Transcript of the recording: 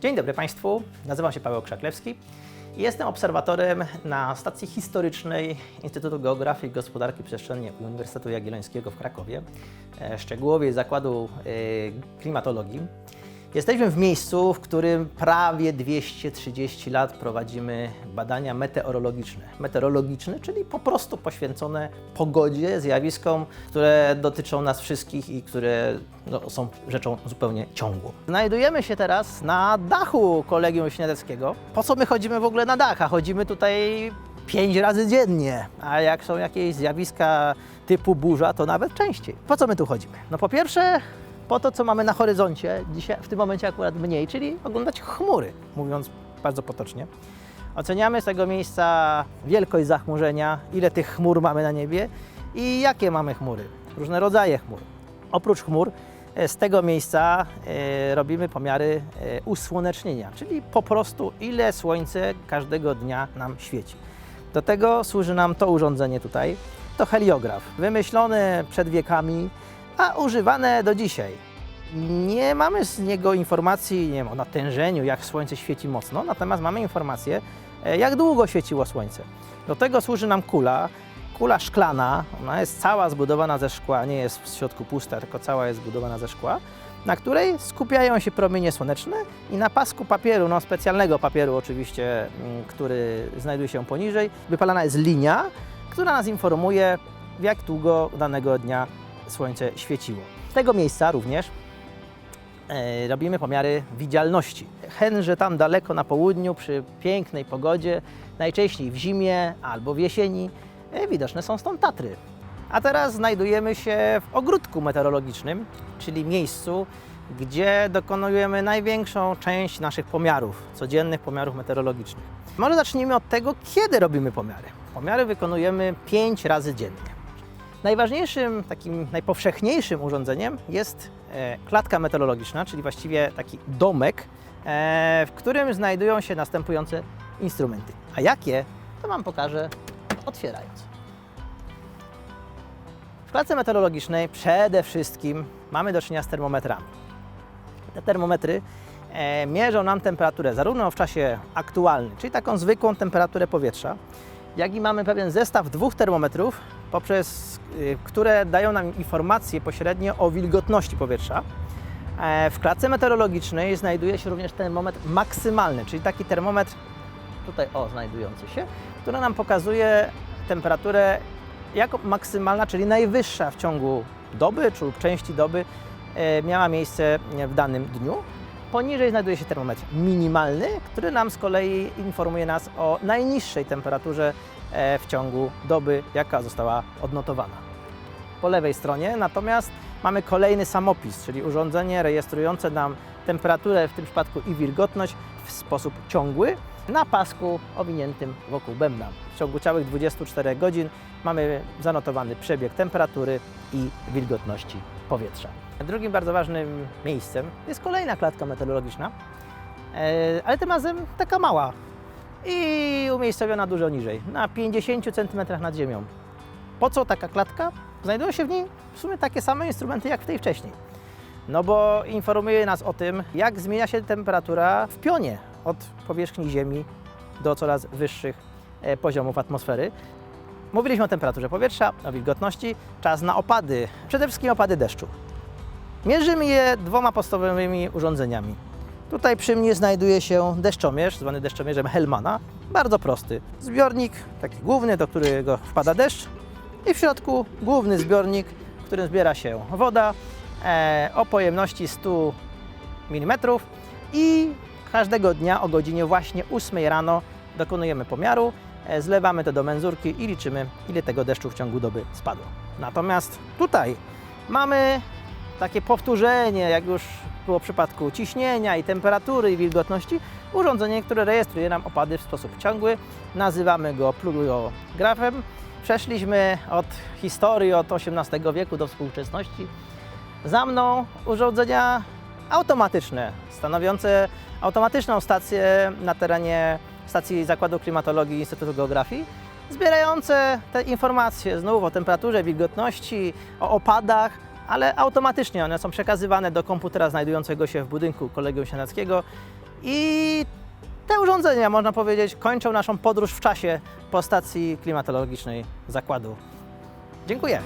Dzień dobry Państwu, nazywam się Paweł Krzaklewski i jestem obserwatorem na stacji historycznej Instytutu Geografii i Gospodarki Przestrzennej Uniwersytetu Jagiellońskiego w Krakowie, e, szczegółowiej Zakładu e, Klimatologii. Jesteśmy w miejscu, w którym prawie 230 lat prowadzimy badania meteorologiczne. Meteorologiczne, czyli po prostu poświęcone pogodzie, zjawiskom, które dotyczą nas wszystkich i które no, są rzeczą zupełnie ciągłą. Znajdujemy się teraz na dachu Kolegium Śniadeckiego. Po co my chodzimy w ogóle na dach? A chodzimy tutaj pięć razy dziennie, a jak są jakieś zjawiska typu burza, to nawet częściej. Po co my tu chodzimy? No po pierwsze, po to, co mamy na horyzoncie, dzisiaj, w tym momencie akurat mniej, czyli oglądać chmury, mówiąc bardzo potocznie. Oceniamy z tego miejsca wielkość zachmurzenia, ile tych chmur mamy na niebie i jakie mamy chmury, różne rodzaje chmur. Oprócz chmur, e, z tego miejsca e, robimy pomiary e, usłonecznienia, czyli po prostu ile słońce każdego dnia nam świeci. Do tego służy nam to urządzenie tutaj. To heliograf, wymyślony przed wiekami, a używane do dzisiaj. Nie mamy z niego informacji nie wiem, o natężeniu, jak słońce świeci mocno, natomiast mamy informację, e, jak długo świeciło słońce. Do tego służy nam kula, kula szklana, ona jest cała zbudowana ze szkła, nie jest w środku pusta, tylko cała jest zbudowana ze szkła, na której skupiają się promienie słoneczne i na pasku papieru, no specjalnego papieru oczywiście, mm, który znajduje się poniżej, wypalana jest linia, która nas informuje, jak długo danego dnia słońce świeciło. Z tego miejsca również e, robimy pomiary widzialności. Hen, że tam daleko na południu, przy pięknej pogodzie, najczęściej w zimie albo w jesieni, e, widoczne są stąd Tatry. A teraz znajdujemy się w ogródku meteorologicznym, czyli miejscu, gdzie dokonujemy największą część naszych pomiarów, codziennych pomiarów meteorologicznych. Może zacznijmy od tego, kiedy robimy pomiary. Pomiary wykonujemy 5 razy dziennie. Najważniejszym, takim najpowszechniejszym urządzeniem jest e, klatka meteorologiczna, czyli właściwie taki domek, e, w którym znajdują się następujące instrumenty. A jakie, to Wam pokażę otwierając. W klatce meteorologicznej przede wszystkim mamy do czynienia z termometrami. Te termometry e, mierzą nam temperaturę zarówno w czasie aktualnym, czyli taką zwykłą temperaturę powietrza, jak i mamy pewien zestaw dwóch termometrów, poprzez y, które dają nam informacje pośrednio o wilgotności powietrza. E, W klatce meteorologicznej znajduje się również termometr maksymalny, czyli taki termometr tutaj o znajdujący się, który nam pokazuje temperaturę jako maksymalna, czyli najwyższa w ciągu doby czy części doby e, miała miejsce w danym dniu. Poniżej znajduje się termometr minimalny, który nam z kolei informuje nas o najniższej temperaturze e, w ciągu doby, jaka została odnotowana. Po lewej stronie natomiast mamy kolejny samopis, czyli urządzenie rejestrujące nam temperaturę, w tym przypadku i wilgotność w sposób ciągły na pasku owiniętym wokół bębna. W ciągu całych 24 godzin mamy zanotowany przebieg temperatury i wilgotności powietrza. Drugim bardzo ważnym miejscem jest kolejna klatka meteorologiczna, e, ale tym razem taka mała i umiejscowiona dużo niżej, na 50 cm nad ziemią. Po co taka klatka? Znajdują się w niej w sumie takie same instrumenty jak w tej wcześniej. No bo informuje nas o tym, jak zmienia się temperatura w pionie od powierzchni Ziemi do coraz wyższych e, poziomów atmosfery. Mówiliśmy o temperaturze powietrza, o wilgotności, czas na opady, przede wszystkim opady deszczu. Mierzymy je dwoma podstawowymi urządzeniami. Tutaj przy mnie znajduje się deszczomierz, zwany deszczomierzem Hellmana. Bardzo prosty. Zbiornik, taki główny, do którego wpada deszcz i w środku główny zbiornik, w którym zbiera się woda e, o pojemności 100 mm i każdego dnia o godzinie właśnie 8 rano dokonujemy pomiaru, zlewamy to do menzurki i liczymy, ile tego deszczu w ciągu doby spadło. Natomiast tutaj mamy takie powtórzenie, jak już było w przypadku ciśnienia i temperatury i wilgotności, urządzenie, które rejestruje nam opady w sposób ciągły. Nazywamy go plugografem. Przeszliśmy od historii od XVIII wieku do współczesności. Za mną urządzenia automatyczne, stanowiące automatyczną stację na terenie stacji Zakładu Klimatologii Instytutu Geografii, zbierające te informacje znów o temperaturze, wilgotności, o opadach, ale automatycznie one są przekazywane do komputera znajdującego się w budynku Kolegium Sienackiego I te urządzenia, można powiedzieć, kończą naszą podróż w czasie po stacji klimatologicznej zakładu. Dziękuję.